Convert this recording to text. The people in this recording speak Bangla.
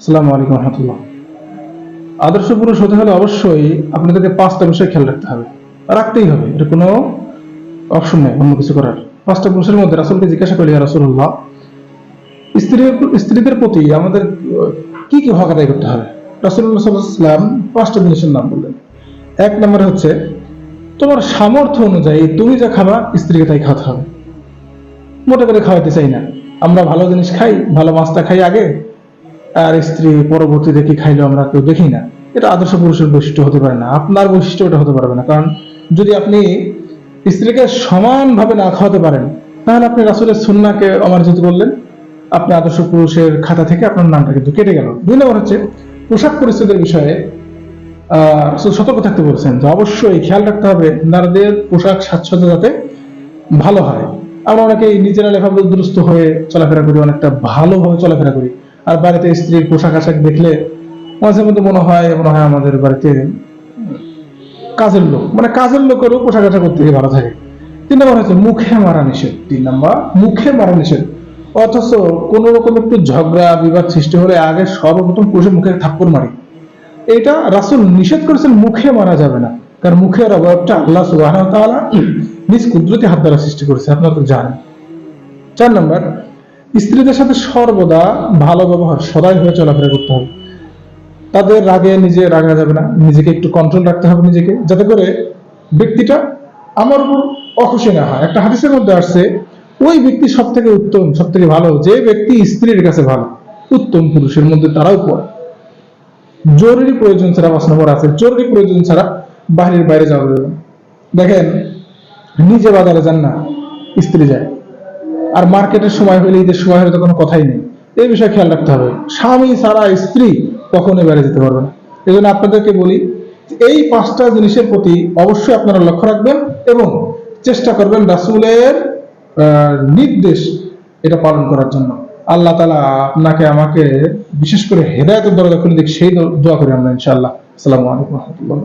আসসালামু আলাইকুম রহমতুল্লাহ। আদর্শ পুরুষ হতে হলে অবশ্যই আপনাদেরকে পাঁচটা বিষয় খেয়াল রাখতে হবে। রাখতেই হবে, এটা কোনো অপশন নেই, অন্য কিছু করার। পাঁচটা পুরুষের মধ্যে রাসুলকে জিজ্ঞাসা করি রাসুল্লাহ স্ত্রীর স্ত্রীদের প্রতি আমাদের কি কি হক আদায় করতে হবে? রাসুল্লাহ সাল্লাম পাঁচটা জিনিসের নাম বললেন। এক নম্বরে হচ্ছে, তোমার সামর্থ্য অনুযায়ী তুমি যা খাবা, স্ত্রীকে তাই খাওয়াতে হবে। মোটা করে খাওয়াতে চাই না। আমরা ভালো জিনিস খাই, ভালো মাছটা খাই আগে আর স্ত্রী পরবর্তীতে কি খাইলো আমরা কেউ দেখি না? এটা আদর্শ পুরুষের বৈশিষ্ট্য হতে পারে না। আপনার বৈশিষ্ট্য এটা হতে পারবে না। কারণ যদি আপনি স্ত্রীকে সমানভাবে না খাওয়াতে পারেন, তাহলে আপনি রাসুলের সুন্নাকে অমার্জিত করলেন। আপনি আদর্শ পুরুষের খাতা থেকে আপনার নামটা কিন্তু কেটে গেল। দুই নম্বর হচ্ছে, পোশাক পরিস্থিতির বিষয়ে, আহ সতর্ক থাকতে বলছেন যে অবশ্যই খেয়াল রাখতে হবে, নারীদের পোশাক সাজসজ্জা যাতে ভালো হয়। আমরা অনেকেই নিজেরা লেখাপড়া দুরস্ত হয়ে চলাফেরা করি, অনেকটা ভালোভাবে চলাফেরা করি। আর বাড়িতে স্ত্রীর পোশাক আশাক দেখলে মাঝে মধ্যে মনে হয় মনে হয় আমাদের বাড়িতে কাজের লোক মানে কাজের লোকেরও পোশাক আশাক করতে গিয়ে ভালো থাকে। তিন নম্বর হচ্ছে মুখে মারা নিষেধ। তিন নম্বর, মুখে মারা নিষেধ। অথচ কোন রকম একটু ঝগড়া, বিবাদ সৃষ্টি হলে আগে সর্বপ্রথম পুরুষের মুখে থাপ্পড় মারি। এটা রাসুল নিষেধ করেছেন, মুখে মারা যাবে না। কারণ মুখের অভাবটা আল্লাহ তাআলা নিজ কুদরতি হাত দ্বারা সৃষ্টি করেছে। আপনারা তো জানেন। চার নম্বর স্ত্রীদের সাথে সর্বদা ভালো ব্যবহার সদাই হয়ে চলাফেরা করতে হবে। তাদের রাগে নিজে রাগা যাবে না, নিজেকে একটু কন্ট্রোল রাখতে হবে নিজেকে, যাতে করে ব্যক্তিটা আমার উপর অখুশি না হয়। একটা হাদিসের মধ্যে আসছে, ওই ব্যক্তি সব থেকে উত্তম সব থেকে ভালো, যে ব্যক্তি স্ত্রীর কাছে ভালো, উত্তম পুরুষের মধ্যে তারাও পড়ে। জরুরি প্রয়োজন ছাড়া পাঁচ নম্বর আছে, জরুরি প্রয়োজন ছাড়া বাহিরের বাইরে যাওয়া যাবে দেখেন, নিজে বাজারে যান না, স্ত্রী যায়। আর মার্কেটের সময় হলে ঈদের সময় হলে তো কোনো কথাই নেই। এই বিষয়ে খেয়াল রাখতে হবে। স্বামী ছাড়া স্ত্রী কখনোই বাইরে যেতে পারবে না। এই জন্য আপনাদেরকে বলি এই পাঁচটা জিনিসের প্রতি অবশ্যই আপনারা লক্ষ্য রাখবেন এবং চেষ্টা করবেন রাসূলের নির্দেশ এটা পালন করার জন্য। আল্লাহ তালা আপনাকে আমাকে বিশেষ করে হেদায়তের দরজা খুলে দিক, সেই দোয়া করি আমরা ইনশাআল্লাহ। আসসালামু আলাইকুম রহমতুল্লাহ